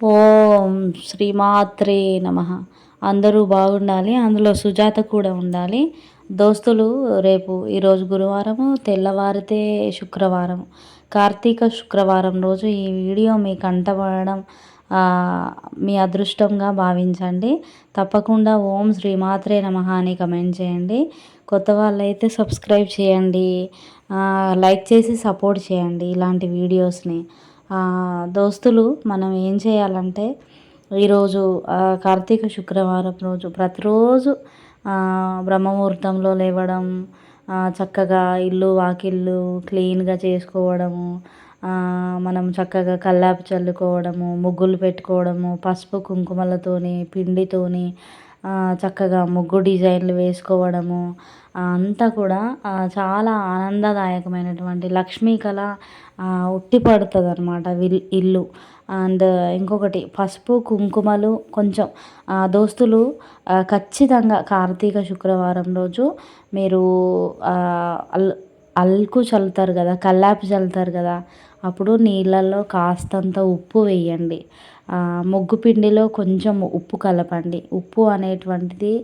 ఓం శ్రీమాత్రే నమ. అందరూ బాగుండాలి అందులో సుజాత కూడా ఉండాలి. దోస్తులు రేపు ఈరోజు గురువారము తెల్లవారితే శుక్రవారం. కార్తీక శుక్రవారం రోజు ఈ వీడియో మీకు కంటపడడం మీ అదృష్టంగా భావించండి. తప్పకుండా ఓం శ్రీమాత్రే నమ అని కమెంట్ చేయండి. కొత్త వాళ్ళైతే సబ్స్క్రైబ్ చేయండి. లైక్ చేసి సపోర్ట్ చేయండి ఇలాంటి వీడియోస్ని. దోస్తులు మనం ఏం చేయాలంటే ఈరోజు కార్తీక శుక్రవారం రోజు ప్రతిరోజు బ్రహ్మముహూర్తంలో లేవడం చక్కగా ఇల్లు వాకిళ్ళు క్లీన్గా చేసుకోవడము మనం చక్కగా కల్లాపి చల్లుకోవడము ముగ్గులు పెట్టుకోవడము పసుపు కుంకుమలతోని పిండితోని చక్కగా ముగ్గు డిజైన్లు వేసుకోవడము అంతా కూడా చాలా ఆనందదాయకమైనటువంటి లక్ష్మీ కళ ఉట్టి పడుతుంది అనమాట ఇల్లు. అండ్ ఇంకొకటి పసుపు కుంకుమలు కొంచెం దోస్తులు ఖచ్చితంగా కార్తీక శుక్రవారం రోజు మీరు అల్ అల్కు చల్లుతారు కదా కల్లాపి చల్లుతారు కదా అప్పుడు నీళ్ళల్లో కాస్తంత ఉప్పు వేయండి. ముగ్గు పిండిలో కొంచెం ఉప్పు కలపండి. ఉప్పు అనేటువంటిది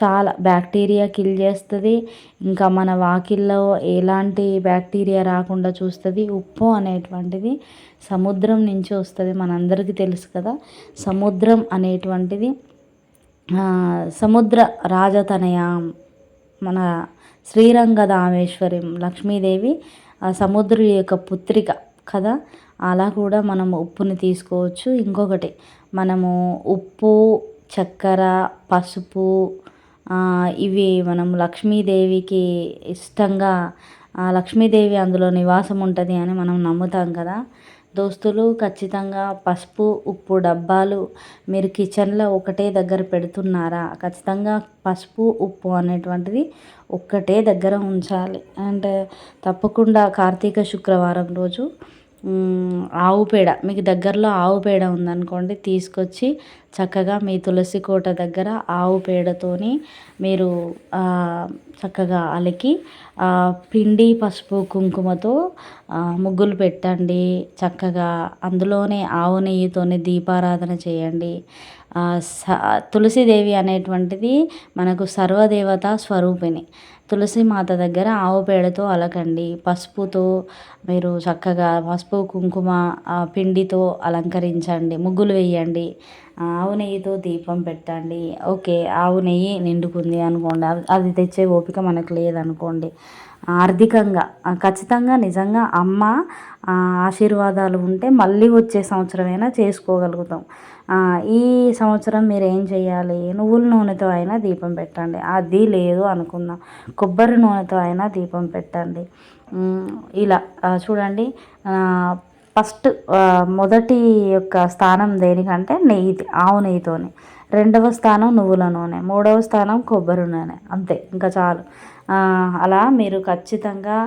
చాలా బ్యాక్టీరియా కిల్ చేస్తుంది. ఇంకా మన వాకిల్లో ఎలాంటి బ్యాక్టీరియా రాకుండా చూస్తుంది. ఉప్పు అనేటువంటిది సముద్రం నుంచి వస్తుంది. మనందరికీ తెలుసు కదా సముద్రం అనేటువంటిది సముద్ర రాజతనయ మన శ్రీరంగ దామేశ్వరి లక్ష్మీదేవి ఆ సముద్రుడి యొక్క పుత్రిక కదా. అలా కూడా మనం ఉప్పుని తీసుకోవచ్చు. ఇంకొకటి మనము ఉప్పు చక్కెర పసుపు ఇవి మనం లక్ష్మీదేవికి ఇష్టంగా లక్ష్మీదేవి అందులో నివాసం ఉంటుంది అని మనం నమ్ముతాం కదా. దోస్తులు ఖచ్చితంగా పసుపు ఉప్పు డబ్బాలు మీరు కిచెన్లో ఒకటే దగ్గర పెడుతున్నారా? ఖచ్చితంగా పసుపు ఉప్పు అనేటువంటిది ఒక్కటే దగ్గర ఉంచాలి. అండ్ తప్పకుండా కార్తీక శుక్రవారం రోజు ఆవు పేడ. మీకు దగ్గరలో ఆవు పేడ ఉందనుకోండి తీసుకొచ్చి చక్కగా మీ తులసి కోట దగ్గర ఆవు పేడతోని మీరు చక్కగా అలికి పిండి పసుపు కుంకుమతో ముగ్గులు పెట్టండి. చక్కగా అందులోనే ఆవు నెయ్యితోనే దీపారాధన చేయండి. స తులసిదేవి అనేటువంటిది మనకు సర్వదేవత స్వరూపిణి. తులసి మాత దగ్గర ఆవు పేడతో అలకండి. పసుపుతో మీరు చక్కగా పసుపు కుంకుమ పిండితో అలంకరించండి. ముగ్గులు వేయండి. ఆవు నెయ్యితో దీపం పెట్టండి. ఓకే ఆవు నెయ్యి నిండుకుంది అనుకోండి. అది తెచ్చే ఓపిక మనకు లేదనుకోండి. ఆర్థికంగా ఖచ్చితంగా నిజంగా అమ్మ ఆశీర్వాదాలు ఉంటే మళ్ళీ వచ్చే సంవత్సరమైనా చేసుకోగలుగుతాం. ఈ సంవత్సరం మీరు ఏం చేయాలి? నువ్వుల నూనెతో అయినా దీపం పెట్టండి. అది లేదు అనుకుందాం. కొబ్బరి నూనెతో అయినా దీపం పెట్టండి. ఇలా చూడండి. ఫస్ట్ మొదటి యొక్క స్థానం దేనికంటే నెయ్యి ఆవు నెయ్యితోనే. రెండవ స్థానం నువ్వుల నూనె మూడవ స్థానం కొబ్బరి నూనె అంతే ఇంకా చాలు. అలా మీరు ఖచ్చితంగా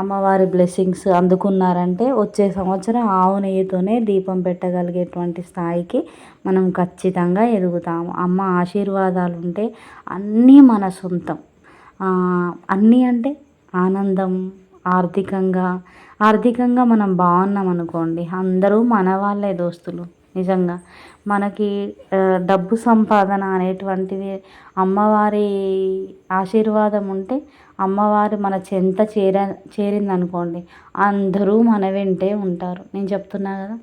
అమ్మవారి బ్లెస్సింగ్స్ అందుకున్నారంటే వచ్చే సంవత్సరం ఆవు నెయ్యితోనే దీపం పెట్టగలిగేటువంటి స్థాయికి మనం ఖచ్చితంగా ఎదుగుతాము. అమ్మ ఆశీర్వాదాలు ఉంటే అన్నీ మన సొంతం. అన్నీ అంటే ఆనందం ఆర్థికంగా ఆర్థికంగా మనం బాగున్నాం అనుకోండి అందరూ మన వాళ్ళే దోస్తులు. నిజంగా మనకి డబ్బు సంపాదన అనేటువంటిది అమ్మవారి ఆశీర్వాదం ఉంటే అమ్మవారు మన చెంత చేర చేరిందనుకోండి అందరూ మన వెంటే ఉంటారు. నేను చెప్తున్నా కదా?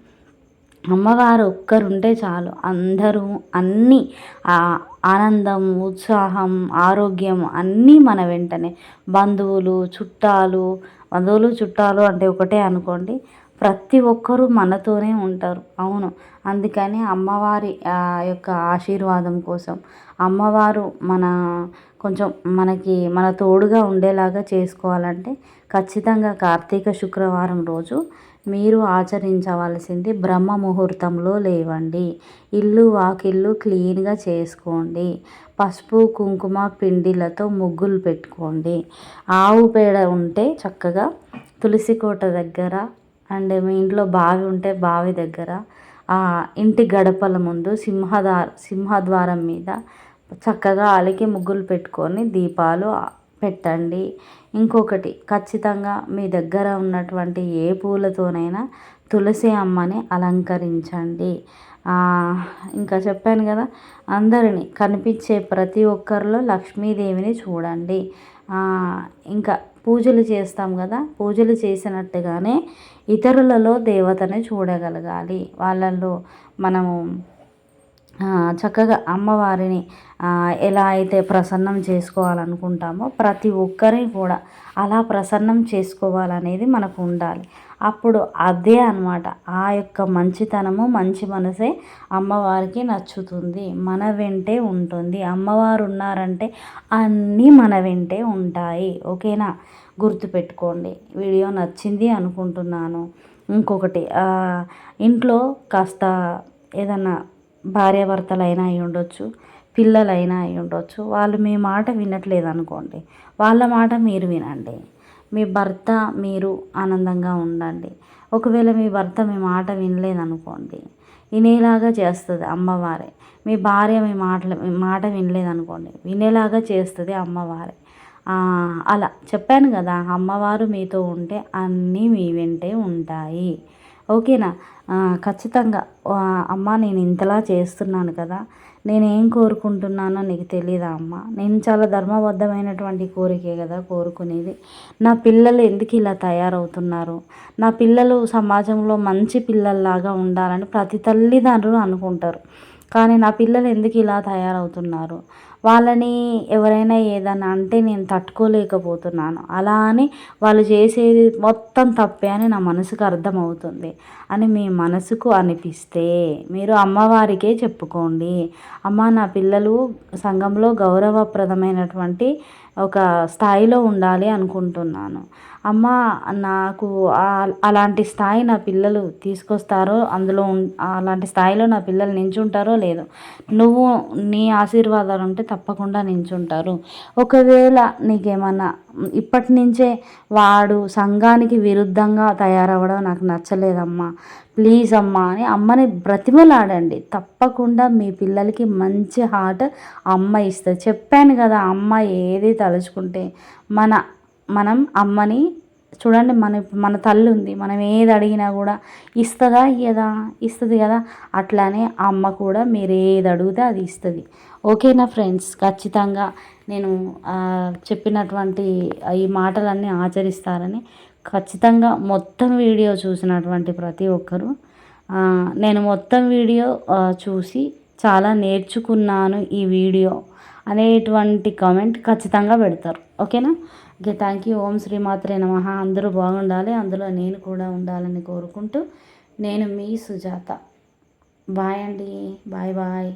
అమ్మవారు ఒక్కరుంటే చాలు. అందరూ అన్నీ ఆనందం ఉత్సాహం ఆరోగ్యం అన్నీ మన వెంటనే. బంధువులు చుట్టాలు బంధువులు చుట్టాలు అంటే ఒకటే అనుకోండి. ప్రతి ఒక్కరూ మనతోనే ఉంటారు. అవును. అందుకని అమ్మవారి యొక్క ఆశీర్వాదం కోసం అమ్మవారు మన కొంచెం మనకి మన తోడుగా ఉండేలాగా చేసుకోవాలంటే ఖచ్చితంగా కార్తీక శుక్రవారం రోజు మీరు ఆచరించవలసింది బ్రహ్మ ముహూర్తంలో లేవండి. ఇల్లు వాకిళ్ళు క్లీన్గా చేసుకోండి. పసుపు కుంకుమ పిండిలతో ముగ్గులు పెట్టుకోండి. ఆవు పేడ ఉంటే చక్కగా తులసి కోట దగ్గర అండ్ మీ ఇంట్లో బావి ఉంటే బావి దగ్గర ఇంటి గడపల ముందు సింహద్వార సింహద్వారం మీద చక్కగా అలికి ముగ్గులు పెట్టుకొని దీపాలు పెట్టండి. ఇంకొకటి ఖచ్చితంగా మీ దగ్గర ఉన్నటువంటి ఏ పూలతోనైనా తులసి అమ్మని అలంకరించండి. ఇంకా చెప్పాను కదా అందరినీ కనిపించే ప్రతి ఒక్కరిలో లక్ష్మీదేవిని చూడండి. ఇంకా పూజలు చేస్తాం కదా పూజలు చేసినట్టుగానే ఇతరులలో దేవతని చూడగలగాలి. వాళ్ళల్లో మనము చక్కగా అమ్మవారిని ఎలా అయితే ప్రసన్నం చేసుకోవాలనుకుంటామో ప్రతి ఒక్కరిని కూడా అలా ప్రసన్నం చేసుకోవాలనేది మనకు ఉండాలి. అప్పుడు అదే అన్నమాట. ఆ యొక్క మంచితనము మంచి మనసే అమ్మవారికి నచ్చుతుంది మన వెంటే ఉంటుంది. అమ్మవారు ఉన్నారంటే అన్నీ మన వెంటే ఉంటాయి. ఓకేనా? గుర్తుపెట్టుకోండి. వీడియో నచ్చింది అనుకుంటున్నాను. ఇంకొకటి ఇంట్లో కాస్త ఏదన్నా భార్యాభర్తలైనా అయి ఉండొచ్చు పిల్లలైనా అయి ఉండొచ్చు వాళ్ళు మీ మాట వినట్లేదు అనుకోండి వాళ్ళ మాట మీరు వినండి. మీ భర్త మీరు ఆనందంగా ఉండండి. ఒకవేళ మీ భర్త మీ మాట వినలేదనుకోండి వినేలాగా చేస్తుంది అమ్మవారే. మీ భార్య మీ మాటలు మీ మాట వినలేదనుకోండి వినేలాగా చేస్తుంది అమ్మవారే. అలా చెప్పాను కదా అమ్మవారు మీతో ఉంటే అన్నీ మీ వెంటే ఉంటాయి. ఓకేనా? ఖచ్చితంగా. అమ్మ నేను ఇంతలా చేస్తున్నాను కదా నేనేం కోరుకుంటున్నానో నీకు తెలియదా అమ్మ? నేను చాలా ధర్మబద్ధమైనటువంటి కోరికే కదా కోరుకునేది. నా పిల్లలు ఎందుకు ఇలా తయారవుతున్నారు? నా పిల్లలు సమాజంలో మంచి పిల్లల్లాగా ఉండాలని ప్రతి తల్లిదండ్రులు అనుకుంటారు. కానీ నా పిల్లలు ఎందుకు ఇలా తయారవుతున్నారు? వాళ్ళని ఎవరైనా ఏదైనా అంటే నేను తట్టుకోలేకపోతున్నాను. అలా అని వాళ్ళు చేసేది మొత్తం తప్పే అని నా మనసుకు అర్థమవుతుంది. అని మీ మనసుకు అనిపిస్తే మీరు అమ్మవారికే చెప్పుకోండి. అమ్మ నా పిల్లలు సంఘంలో గౌరవప్రదమైనటువంటి ఒక స్థాయిలో ఉండాలి అనుకుంటున్నాను. అమ్మ నాకు అలాంటి స్థాయి నా పిల్లలు తీసుకొస్తారో అందులో అలాంటి స్థాయిలో నా పిల్లలు నించుంటారో లేదో. నువ్వు నీ ఆశీర్వాదాలు ఉంటే తప్పకుండా నించుంటారు. ఒకవేళ నీకేమన్నా ఇప్పటి నుంచే వాడు సంఘానికి విరుద్ధంగా తయారవ్వడం నాకు నచ్చలేదమ్మా. ప్లీజ్ అమ్మా అని అమ్మని బ్రతిమలాడండి. తప్పకుండా మీ పిల్లలకి మంచి హార్ట్ అమ్మ ఇస్తుంది. చెప్పాను కదా అమ్మ ఏది తలుచుకుంటే మన మనం అమ్మని చూడండి మన మన తల్లి ఉంది. మనం ఏది అడిగినా కూడా ఇస్తుందా ఇయ్యదా? ఇస్తుంది కదా. అట్లానే అమ్మ కూడా మీరు ఏది అడిగితే అది ఇస్తుంది. ఓకేనా ఫ్రెండ్స్? ఖచ్చితంగా నేను చెప్పినటువంటి ఈ మాటలన్నీ ఆచరిస్తారని ఖచ్చితంగా మొత్తం వీడియో చూసినటువంటి ప్రతి ఒక్కరూ నేను మొత్తం వీడియో చూసి చాలా నేర్చుకున్నాను ఈ వీడియో అనేటువంటి కామెంట్ ఖచ్చితంగా పెడతారు. ఓకేనా? ఓకే థ్యాంక్ యూ ఓం శ్రీమాత్రే నమ. అందరూ బాగుండాలి. అందులో నేను కూడా ఉండాలని కోరుకుంటూ నేను మీ సుజాత. బాయ్ అండి. Bye bye.